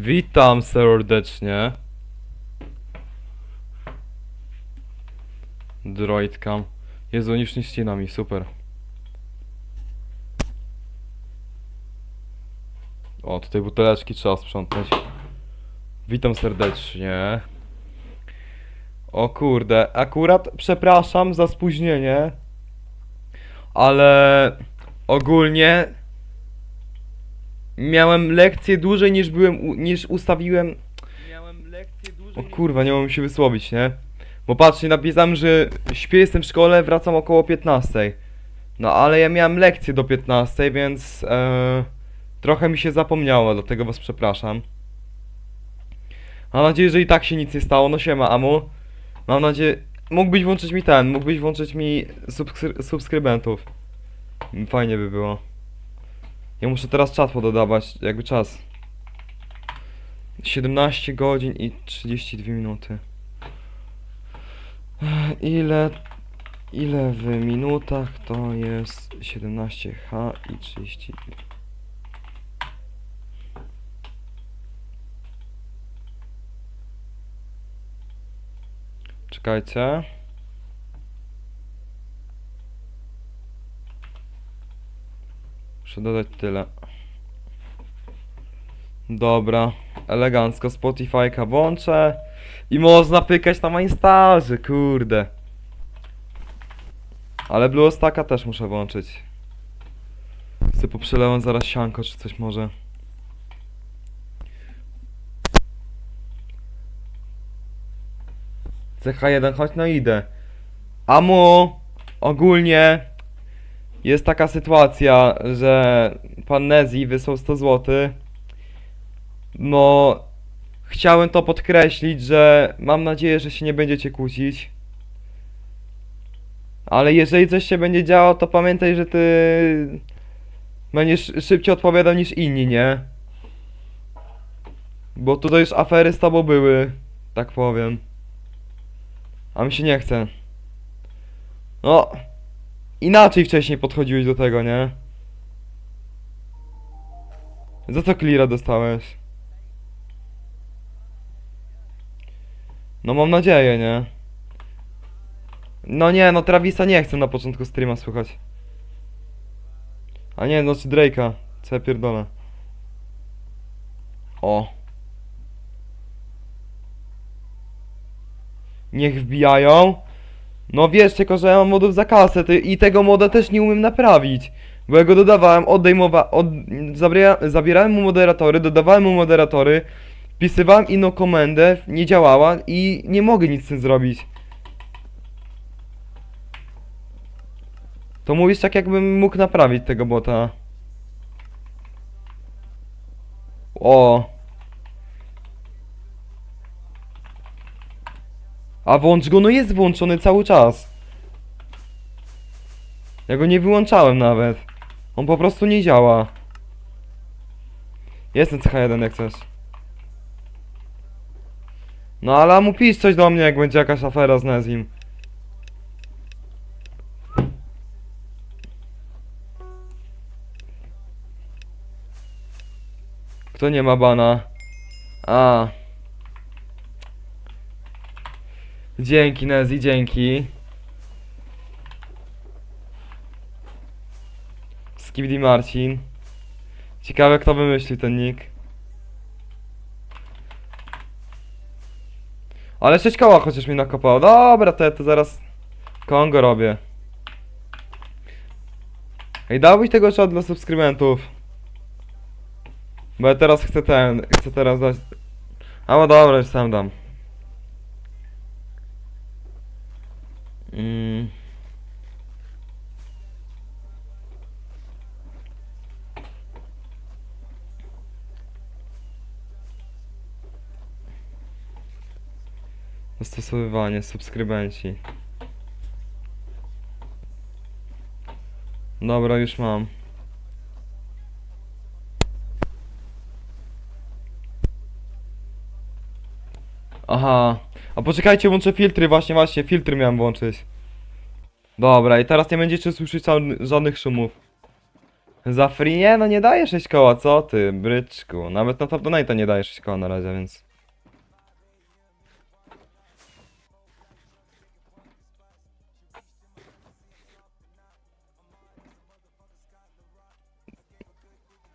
Witam serdecznie. Droidcam. Jezu, już nie super. O, tutaj buteleczki trzeba sprzątnąć. Witam serdecznie. O kurde, akurat przepraszam za spóźnienie, ale ogólnie miałem lekcję dłużej niż byłem, u- niż ustawiłem. Miałem lekcję dłużej. O kurwa, nie mogłem się wysłowić, nie? Bo patrzcie, napisałem, że śpię, jestem w szkole, wracam około 15. No ale ja miałem lekcję do 15, więc e, trochę mi się zapomniało, dlatego was przepraszam. Mam nadzieję, że i tak się nic nie stało. No siema, Amu. Mam nadzieję... Mógłbyś włączyć mi ten, mógłbyś włączyć mi subskry subskrybentów. Fajnie by było. Ja muszę teraz czat pododawać, jakby czas. 17 godzin i 32 minuty. Ile... Ile w minutach to jest 17H i 30... Czekajcie. Muszę dodać tyle. Dobra, elegancko Spotify'ka włączę i można pykać na Mainstarze, kurde. Ale Blue Stacka też muszę włączyć. Chcę poprzelewam zaraz sianko czy coś może. CH1, chodź no idę. Amu, ogólnie jest taka sytuacja, że pan Nezi wysłał 100 zł. No, chciałem to podkreślić, że mam nadzieję, że się nie będziecie kłócić. Ale jeżeli coś się będzie działo, to pamiętaj, że ty będziesz szybciej odpowiadał niż inni, nie? Bo tutaj już afery z tobą były, tak powiem. A mi się nie chce. No, inaczej wcześniej podchodziłeś do tego, nie? Za co cleara dostałeś? No mam nadzieję, nie? No nie, no Travisa nie chcę na początku streama słychać. A nie, no czy Drake'a. Co ja pierdolę. O. Niech wbijają. No wiesz, tylko że ja mam modów za kasę ty, i tego moda też nie umiem naprawić. Bo ja go dodawałem, odejmowa, od, zabiera, zabierałem mu moderatory, dodawałem mu moderatory, wpisywałem inną komendę, nie działała i nie mogę nic z tym zrobić. To mówisz tak jakbym mógł naprawić tego bota. O. A włącz go, no jest włączony cały czas. Ja go nie wyłączałem nawet. On po prostu nie działa. Jestem CH1 jak chcesz. No ale mu pisz coś do mnie jak będzie jakaś afera z Nezim. Kto nie ma bana? A. Dzięki Nezi, dzięki. Skibidi Marcin. Ciekawe kto wymyślił ten nick. Ale 6 koła chociaż mi nakopało. Dobra, to ja to zaraz Kongo robię. Ej, dałbyś tego czat dla subskrybentów. Bo ja teraz chcę ten, chcę teraz dać... A no dobra, już sam dam. Mm. Dostosowywanie, subskrybenci. Dobra, już mam. Aha. A poczekajcie, włączę filtry, właśnie, właśnie, filtry miałem włączyć. Dobra, i teraz nie będziecie słyszeć żadnych- szumów. Za free? No nie daje 6 koła, co ty, bryczku. Nawet na top donate nie daje 6 koła na razie, więc...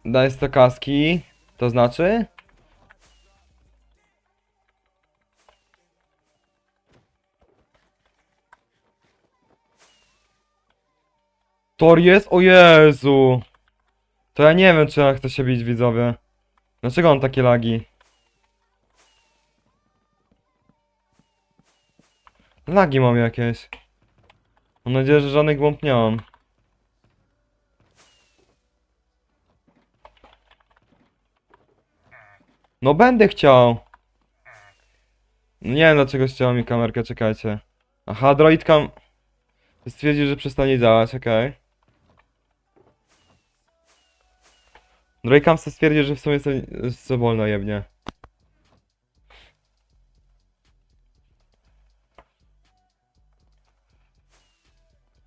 Daj 100 kaski, to znaczy? Tor jest? O Jezu! To ja nie wiem, czy ja chcę się bić, widzowie. Dlaczego on takie lagi? Lagi mam jakieś. Mam nadzieję, że żadnych bomb nie mam. No będę chciał. Nie wiem dlaczego ścięła mi kamerkę, czekajcie. Aha, droidka... Stwierdził, że przestanie działać, okej. Droidcam se stwierdził, że w sumie co, co wolno jebnie.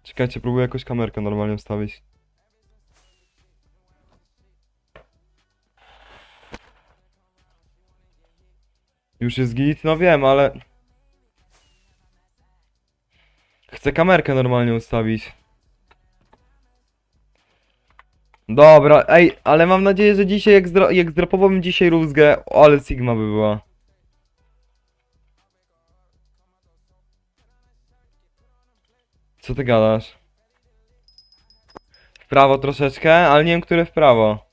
Czekajcie, próbuję jakąś kamerkę normalnie ustawić. Już jest git? No wiem, ale... Chcę kamerkę normalnie ustawić. Dobra, ej, ale mam nadzieję, że dzisiaj jak, zdro jak zdropowałbym dzisiaj rózgę, ale Sigma by była. Co ty gadasz? W prawo troszeczkę, ale nie wiem, które w prawo.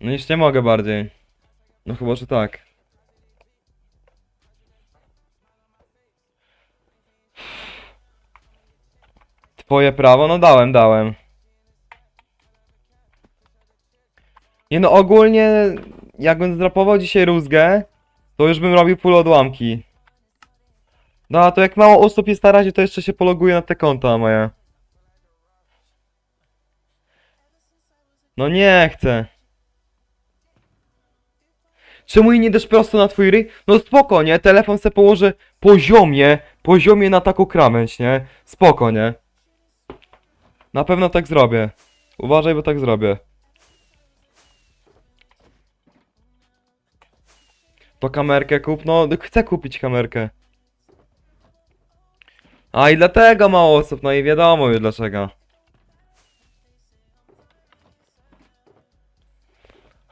No już nie mogę bardziej. No chyba, że tak. Twoje prawo? No dałem, dałem. Nie no, ogólnie jakbym zdrapował dzisiaj rózgę, to już bym robił full odłamki. No a to jak mało osób jest na razie, to jeszcze się pologuje na te konta moje. No nie chcę. Czemu nie dasz prosto na twój ryj? No spoko, nie? Telefon se położę poziomie, poziomie na taką krawędź, nie? Spoko, nie? Na pewno tak zrobię. Uważaj, bo tak zrobię. To kamerkę kup? No, chcę kupić kamerkę. A i dlatego mało osób, no i wiadomo już dlaczego.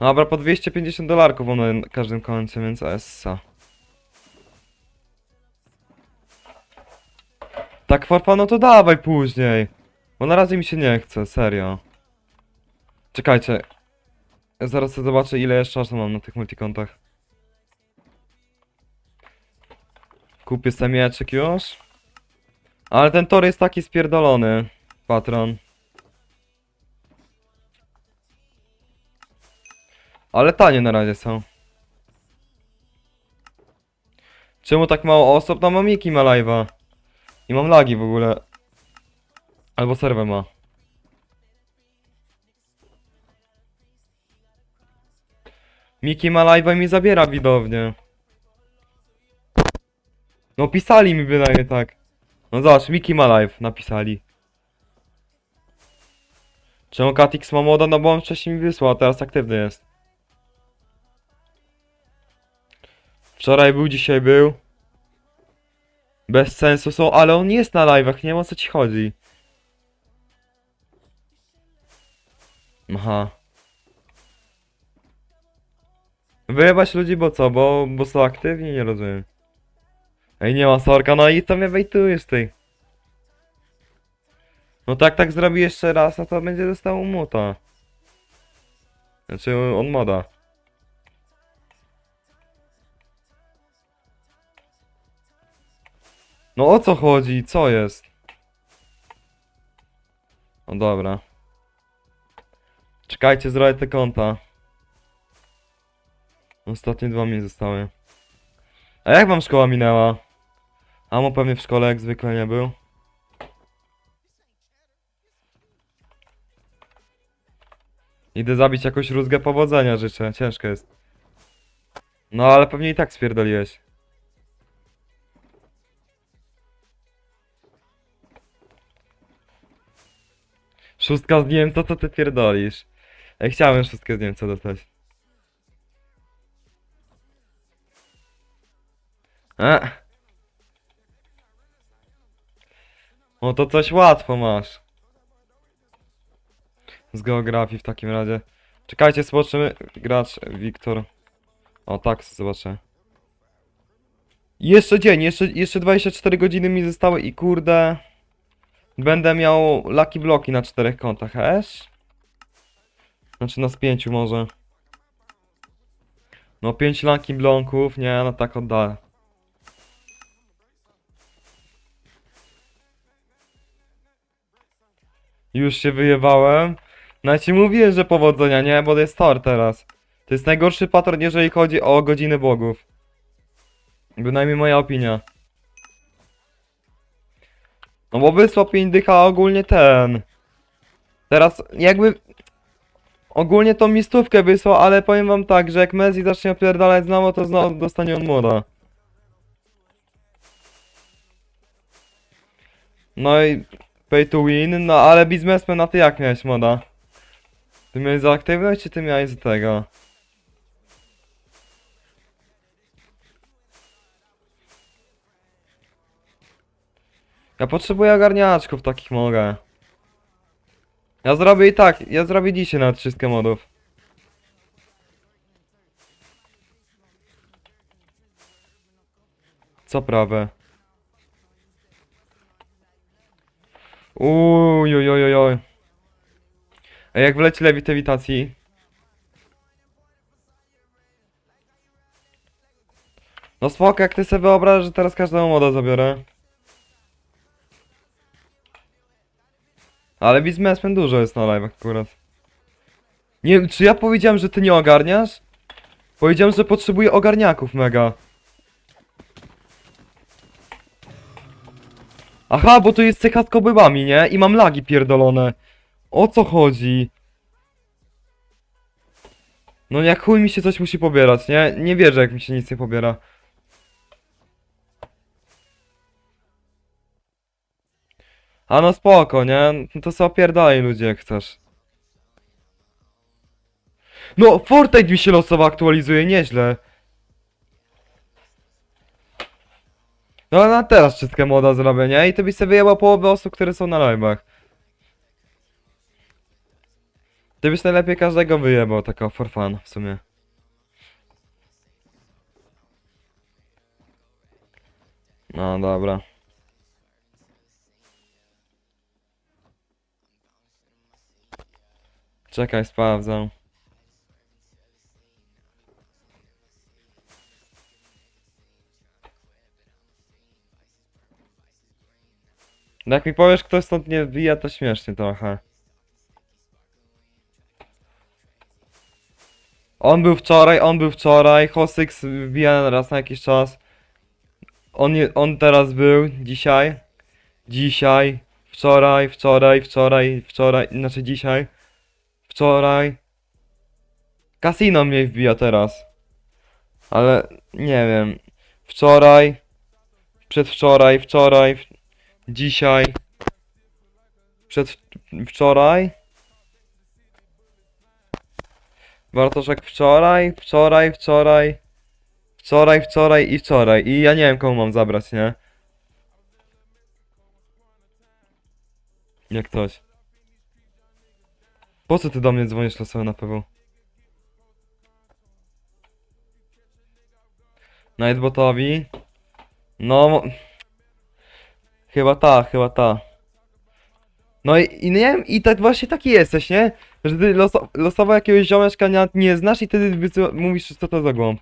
Dobra, po 250 dolarków mam na każdym koncie, więc essa. Tak forfa, no to dawaj później. Bo na razie mi się nie chce, serio. Czekajcie. Ja zaraz sobie zobaczę ile jeszcze czasu mam na tych multikontach. Kupię sobie mieczyk już. Ale ten tor jest taki spierdolony. Patron. Ale tanie na razie są. Czemu tak mało osób? No mam Miki ma live'a. I mam lagi w ogóle. Albo serwę ma. Miki ma live'a i mi zabiera widownię. No pisali mi bynajmniej tak. No zobacz, Miki ma live, napisali. Czemu Katix ma moda? No bo on wcześniej mi wysłał, a teraz aktywny jest. Wczoraj był, dzisiaj był. Bez sensu są, ale on jest na live'ach, nie wiem o co ci chodzi. Aha. Wyjebać ludzi, bo co? Bo, bo są aktywni? Nie rozumiem. Ej, nie ma sorka, no i to mnie wejtujesz ty. No tak, tak zrobi jeszcze raz, a to będzie dostało muta. Znaczy, on moda. No o co chodzi? Co jest? No dobra. Czekajcie, zrobię te konta. Ostatnie dwa mi zostały. A jak wam szkoła minęła? Amo pewnie w szkole jak zwykle nie był. Idę zabić jakąś rózgę powodzenia życzę, ciężko jest. No ale pewnie i tak spierdoliłeś. Szóstka z Niemca, co ty pierdolisz? Ja chciałem szóstkę z Niemca dostać. E. No to coś łatwo masz. Z geografii w takim razie. Czekajcie, zobaczymy. Gracz Wiktor. O, tak, zobaczę. Jeszcze dzień, jeszcze, jeszcze 24 godziny mi zostały i kurde... Będę miał lucky bloki na czterech kontach, hesz? Znaczy na z pięciu może. No pięć lucky bloków, nie, no tak oddaję. Już się wyjebałem. No ci mówiłem, że powodzenia, nie? Bo to jest Thor teraz. To jest najgorszy patron, jeżeli chodzi o godziny bogów. Bynajmniej moja opinia. No bo wysłał 5 dycha ogólnie ten. Teraz jakby... Ogólnie tą mistówkę wysłał, ale powiem wam tak, że jak Messi zacznie opierdalać znowu, to znowu dostanie on młoda. No i pay to win, no ale biznesmen, a ty jak miałeś moda? Ty miałeś za aktywność, czy ty miałeś z tego? Ja potrzebuję ogarniaczków, takich mogę. Ja zrobię i tak, ja zrobię dzisiaj nawet wszystkie modów. Co prawe? Uj, oj, oj, oj, oj. A jak wleci lewitacji? No spoko, jak ty sobie wyobrażasz, że teraz każdemu moda zabiorę. Ale biznesmen dużo jest na live akurat. Nie wiem, czy ja powiedziałem, że ty nie ogarniasz? Powiedziałem, że potrzebuję ogarniaków mega. Aha, bo to jest cecha z nie? I mam lagi pierdolone. O co chodzi? No jak chuj mi się coś musi pobierać, nie? Nie wierzę jak mi się nic nie pobiera. A no spoko, nie? No to sobie opierdalaj ludzie jak chcesz. No, Fortnite mi się losowo aktualizuje, nieźle. No na teraz wszystkie moda zrobię, nie? I to byś sobie wyjęła połowę osób, które są na live'ach. Ty byś najlepiej każdego wyjebał, taka for fun w sumie. No dobra. Czekaj, sprawdzam. No jak mi powiesz, kto stąd nie wbija, to śmiesznie trochę. On był wczoraj, on był wczoraj, Hosyx wbija raz na jakiś czas. On, on teraz był, dzisiaj. Dzisiaj, wczoraj, wczoraj, wczoraj, wczoraj, znaczy dzisiaj. Wczoraj. Casino mnie wbija teraz. Ale nie wiem. Wczoraj. Przedwczoraj, wczoraj. w- Dzisiaj. Przed wczoraj. Bartoszek wczoraj, wczoraj, wczoraj. Wczoraj, wczoraj i wczoraj. I ja nie wiem komu mam zabrać, nie? Jak coś. Po co ty do mnie dzwonisz losowo na PW? Nightbotowi? No... Chyba ta, chyba ta. No i, i nie wiem, i tak właśnie taki jesteś, nie? Że ty loso, losowo jakiegoś ziomeczka nie, nie znasz i wtedy mówisz, co to za głąb.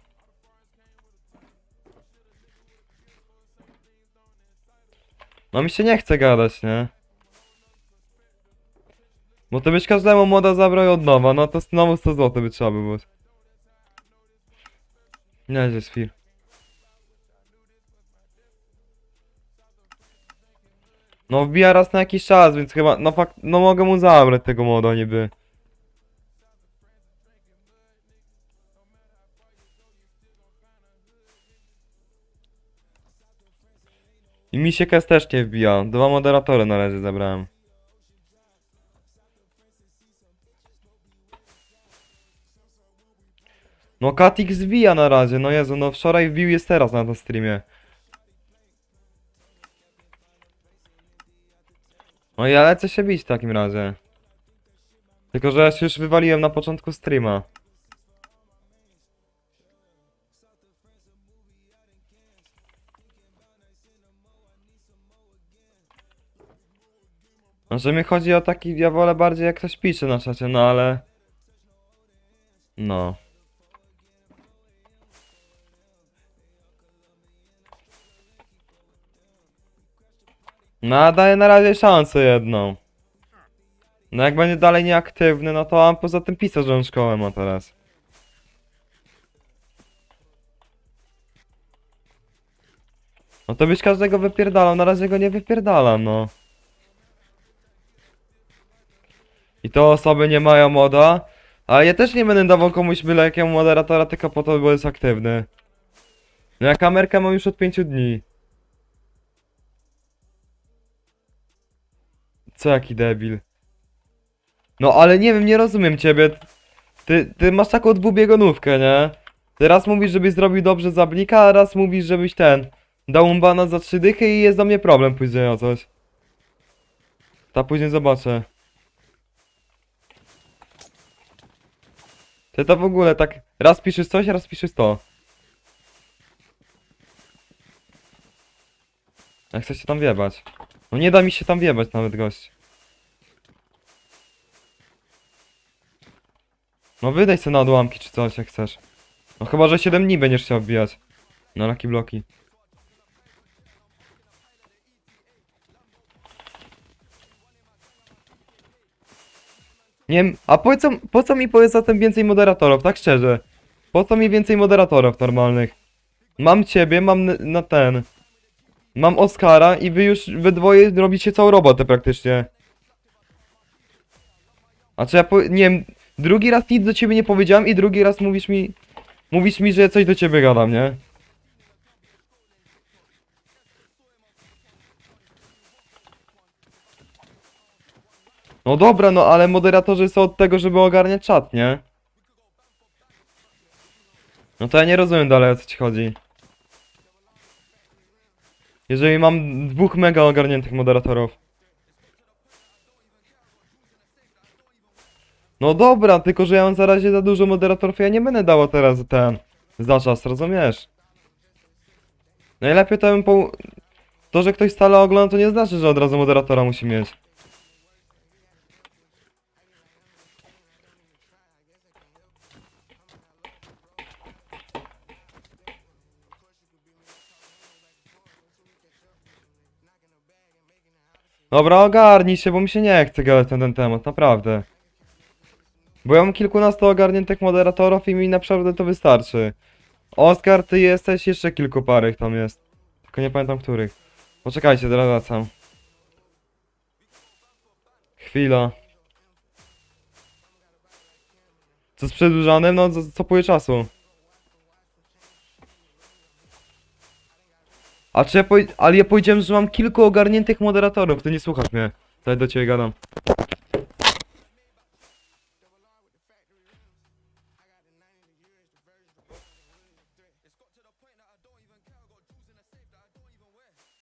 No mi się nie chce gadać, nie? Bo to byś każdemu moda zabrał od nowa, no to znowu 100 zł by trzeba by było. Nie, jest chwil. No wbija raz na jakiś czas, więc chyba, no fakt, no mogę mu zabrać tego moda niby. I mi się też nie wbija. Dwa moderatory na razie zabrałem. No Katik zbija na razie, no Jezu, no wczoraj wbił jest teraz na tym streamie. No ja lecę się bić w takim razie. Tylko, że ja się już wywaliłem na początku streama. No, że mi chodzi o taki, ja wolę bardziej jak ktoś pisze na czacie, no ale... No. No, daję na razie szansę jedną. No jak będzie dalej nieaktywny, no to mam poza tym on szkołę ma teraz. No to byś każdego wypierdalał, na razie go nie wypierdalam, no. I to osoby nie mają moda, ale ja też nie będę dawał komuś byle jakiemu moderatora tylko po to, bo jest aktywny. No ja kamerkę mam już od 5 dni. Co jaki debil. No ale nie wiem, nie rozumiem ciebie. Ty, ty masz taką dwubiegunówkę, nie? Ty raz mówisz, żebyś zrobił dobrze za blika, a raz mówisz, żebyś ten... Dał mu bana za trzy dychy i jest do mnie problem później o coś. Ta później zobaczę. Ty to w ogóle tak... Raz piszesz coś, raz piszesz to. Jak chcesz się tam wiebać. No nie da mi się tam wiebać nawet gość. No wydaj sobie na odłamki czy coś jak chcesz. No chyba, że 7 dni będziesz chciał wbijać. Na laki bloki. Nie wiem, a po co, po co mi powiedz zatem więcej moderatorów, tak szczerze? Po co mi więcej moderatorów normalnych? Mam ciebie, mam na ten. Mam Oskara i wy już we dwoje robicie całą robotę praktycznie. A czy ja po, nie wiem, drugi raz nic do ciebie nie powiedziałem i drugi raz mówisz mi, mówisz mi, że coś do ciebie gadam, nie? No dobra, no ale moderatorzy są od tego, żeby ogarniać czat, nie? No to ja nie rozumiem dalej o co ci chodzi. Jeżeli mam dwóch mega ogarniętych moderatorów. No dobra, tylko że ja mam za razie za dużo moderatorów, ja nie będę dawał teraz ten za czas, rozumiesz? Najlepiej to bym po... To, że ktoś stale ogląda, to nie znaczy, że od razu moderatora musi mieć. Dobra, ogarnij się, bo mi się nie chce gadać na ten temat, naprawdę. Bo ja mam kilkunastu ogarniętych moderatorów i mi naprawdę to wystarczy. Oskar, ty jesteś, jeszcze kilku parych tam jest. Tylko nie pamiętam których. Poczekajcie, teraz wracam. Chwila. Co z przedłużanym? No, co, co czasu. A czy ja powie... Ale ja powiedziałem, że mam kilku ogarniętych moderatorów, ty nie słuchasz mnie. Tutaj do ciebie gadam.